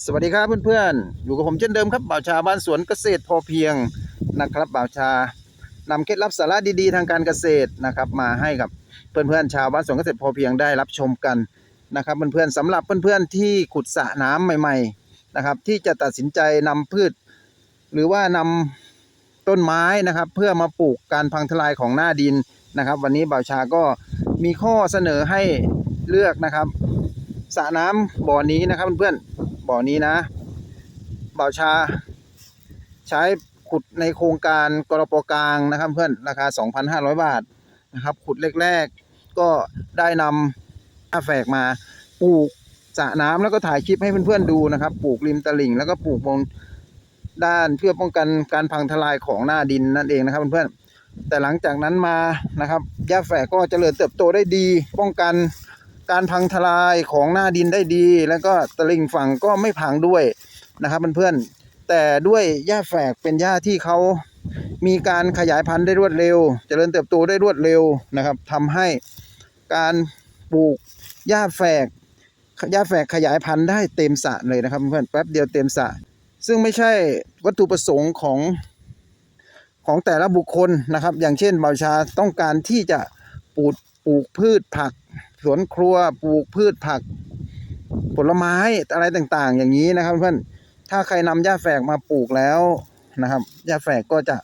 สวัสดีครับเพื่อนๆ อยู่กับผมเช่นเดิมครับบ่าวชาบ้านสวนเกษตรพอเพียงนะครับบ่าวชานำเคล็ดลับสาระดีๆ ทางการเกษตรนะครับ มาให้กับเพื่อนๆชาวบ้านสวนเกษตรพอเพียงได้รับชมกันนะครับ เพื่อนๆสำหรับเพื่อนๆที่ขุดสระน้ำใหม่ๆนะครับ ที่จะตัดสินใจนำพืช หรือว่านำต้นไม้นะครับ เพื่อมาปลูกการพังทลายของหน้าดินนะครับ วันนี้บ่าวชาก็มีข้อเสนอให้เลือกนะครับสระน้ำบ่อนี้นะครับเพื่อนๆ บ่อนี้นะบ่าชา ใช้ขุดในโครงการกรปกลางนะครับเพื่อนราคา 2,500 บาทนะครับ ขุดแรกๆก็ได้นำอาแฝกมาปลูกสระน้ำแล้วก็ถ่ายคลิปให้เพื่อนๆดูนะครับ ปลูกริมตลิ่งแล้วก็ปลูกบนด้านเพื่อป้องกันการพังทลายของหน้าดินนั่นเองนะครับเพื่อนๆแต่หลังจากนั้นมานะครับหญ้าแฝกก็เจริญเติบโตได้ดี ป้องกัน การพังทลายของหน้าดินได้ดี แล้วก็ตลิ่งฝั่งก็ไม่พังด้วยนะครับเพื่อนๆแต่ด้วยหญ้าแฝกเป็นหญ้าที่เขามีการขยายพันธุ์ได้รวดเร็วเจริญเติบโตได้รวดเร็วนะครับทำให้การปลูกหญ้าแฝกหญ้าแฝกขยายพันธุ์ได้เต็มสระเลยนะครับเพื่อนๆแป๊บเดียวเต็มสระซึ่งไม่ใช่วัตถุประสงค์ของของแต่ละบุคคลนะครับ อย่างเช่นบ่าวชาต้องการที่จะปลูกปลูกพืชผัก สวนครัวปลูกพืชผัก ผลไม้อะไรต่างๆ อย่างนี้นะครับเพื่อนถ้าใครนำหญ้าแฝกมาปลูกแล้วนะครับหญ้าแฝกก็จะ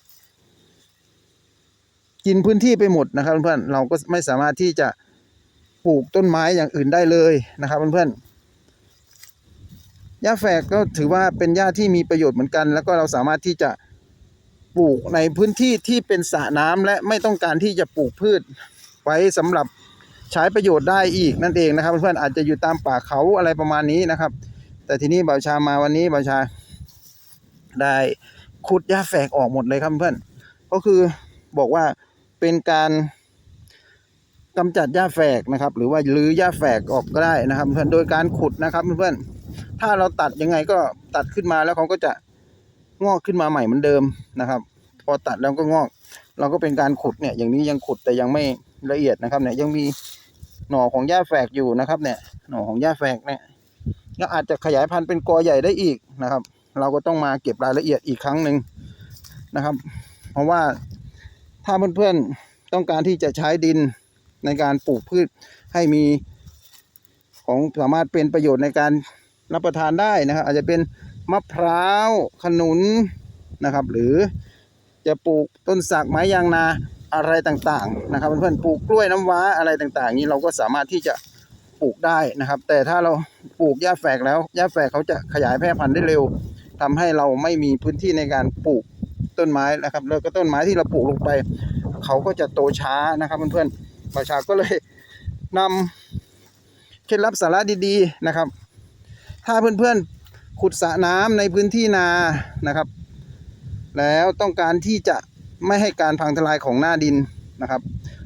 กินพื้นที่ไปหมดนะครับเพื่อนเราก็ไม่สามารถที่จะปลูกต้นไม้อย่างอื่นได้เลยนะครับเพื่อนหญ้าแฝกก็ถือว่าเป็นหญ้าที่มีประโยชน์เหมือนกัน แล้วก็เราสามารถที่จะปลูกในพื้นที่ที่เป็นสระน้ำและไม่ต้องการที่จะปลูกพืชไว้สำหรับ ใช้ประโยชน์ได้อีกนั่นเองนะครับ เพื่อนๆอาจจะอยู่ตามป่าเขาอะไรประมาณนี้นะครับ แต่ทีนี้บ่าวชามาวันนี้บ่าวชาได้ขุดหญ้าแฝกออกหมดเลยครับเพื่อนก็คือบอกว่าเป็นการกำจัดหญ้าแฝกนะครับ หรือว่ารื้อหญ้าแฝกออกก็ได้นะครับ เพื่อนโดยการขุดนะครับเพื่อนๆถ้าเราตัดยังไงก็ตัดขึ้นมาแล้วเขาก็จะงอกขึ้นมาใหม่เหมือนเดิมนะครับ พอตัดแล้วก็งอก เราก็เป็นการขุดเนี่ยอย่างนี้ยังขุดแต่ยังไม่ละเอียดนะครับเนี่ยยังมี หน่อของหญ้าแฝกอยู่นะครับเนี่ยหน่อของหญ้าแฝกเนี่ยก็อาจจะขยายพันธุ์เป็นกอใหญ่ได้อีกนะครับ เราก็ต้องมาเก็บรายละเอียดอีกครั้งหนึ่งนะครับ เพราะว่าถ้าเพื่อนๆต้องการที่จะใช้ดินในการปลูกพืชให้มีของสามารถเป็นประโยชน์ในการรับประทานได้นะครับ อาจจะเป็นมะพร้าวขนุนนะครับ หรือจะปลูกต้นสักไม้ยางนา อะไรต่างๆนะครับเพื่อนๆปลูกกล้วยน้ำว้าอะไรต่างๆ นี้เราก็สามารถที่จะปลูกได้นะครับ แต่ถ้าเราปลูกหญ้าแฝกแล้วหญ้าแฝกเขาจะขยายแพร่พันธุ์ได้เร็วทำให้เราไม่มีพื้นที่ในการปลูกต้นไม้นะครับ แล้วก็ต้นไม้ที่เราปลูกลงไป เขาก็จะโตช้านะครับเพื่อนๆประชาก็เลยนำเคล็ดลับสาระดีๆนะครับ ถ้าเพื่อนๆขุดสระน้ำในพื้นที่นานะครับ แล้วต้องการที่จะ ไม่ให้การพังทลายของหน้าดินนะครับ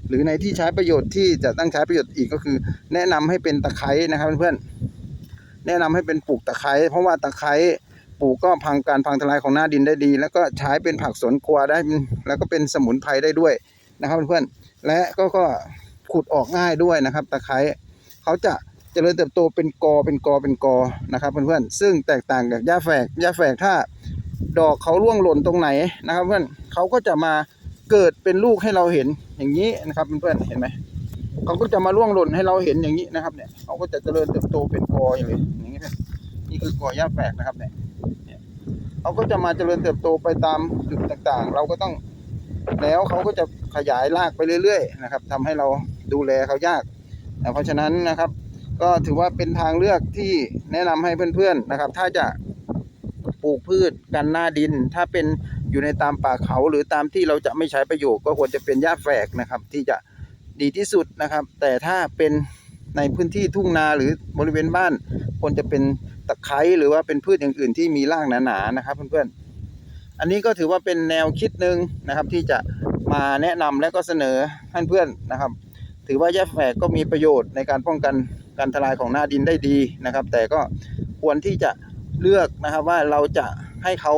หรือในที่ใช้ประโยชน์ที่จะตั้งใช้ประโยชน์อีกก็คือ แนะนำให้เป็นตะไคร้นะครับเพื่อนๆแนะนำให้เป็นปลูกตะไคร้เพราะว่าตะไคร้ปลูกก็พังการพังทลายของหน้าดินได้ดี แล้วก็ใช้เป็นผักสวนครัวได้แล้วก็เป็นสมุนไพรได้ด้วยนะครับเพื่อนๆและก็ก็ขุดออกง่ายด้วยนะครับ ตะไคร้เขาจะเจริญเติบโตเป็นกอเป็นกอเป็นกอนะครับเพื่อนๆซึ่งแตกต่างกับหญ้าแฝกหญ้าแฝกถ้า ดอกเขาร่วงหล่นตรงไหนนะครับเพื่อนเขาก็จะมาเกิดเป็นลูกให้เราเห็นอย่างนี้นะครับเพื่อนๆเห็นไหมเขาก็จะมาร่วงหล่นให้เราเห็นอย่างนี้นะครับเนี่ยเขาก็จะเจริญเติบโตเป็นกออย่างนี้อย่างนี้เพื่อนนี่คือกอหญ้าแฝกนะครับเนี่ยเขาก็จะมาเจริญเติบโตไปตามจุดต่างๆ เราก็ต้องแล้วเขาก็จะขยายรากไปเรื่อยๆนะครับทำให้เราดูแลเขายากเพราะฉะนั้นนะครับ ก็ถือว่าเป็นทางเลือกที่แนะนำให้เพื่อนๆนะครับ ถ้าจะ ปลูกพืชกันหน้าดิน ถ้าเป็นอยู่ในตามป่าเขาหรือตามที่เราจะไม่ใช้ประโยชน์ก็ควรจะเป็นหญ้าแฝกนะครับ ที่จะดีที่สุดนะครับ แต่ถ้าเป็นในพื้นที่ทุ่งนาหรือบริเวณบ้านควรจะเป็นตะไคร้หรือว่าเป็นพืชอย่างอื่นที่มีรากหนาๆนะครับ เพื่อนๆ อันนี้ก็ถือว่าเป็นแนวคิดหนึ่งนะครับ ที่จะมาแนะนำและก็เสนอให้เพื่อนนะครับ ถือว่าหญ้าแฝกก็มีประโยชน์ในการป้องกันการทลายของหน้าดินได้ดีนะครับ แต่ก็ควรที่จะ เลือกนะครับว่าเราจะให้เขา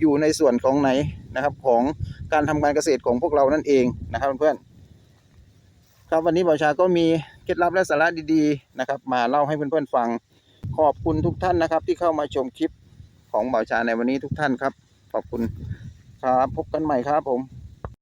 อยู่ในส่วนของไหนนะครับของการทำการเกษตรของพวกเรานั่นเองนะครับเพื่อนๆครับวันนี้บ่าวชาก็มีเคล็ดลับและสาระดีๆนะครับ มาเล่าให้เพื่อนๆฟังขอบคุณทุกท่านนะครับ ที่เข้ามาชมคลิปของบ่าวชาในวันนี้ทุกท่านครับ ขอบคุณครับพบกันใหม่ครับผม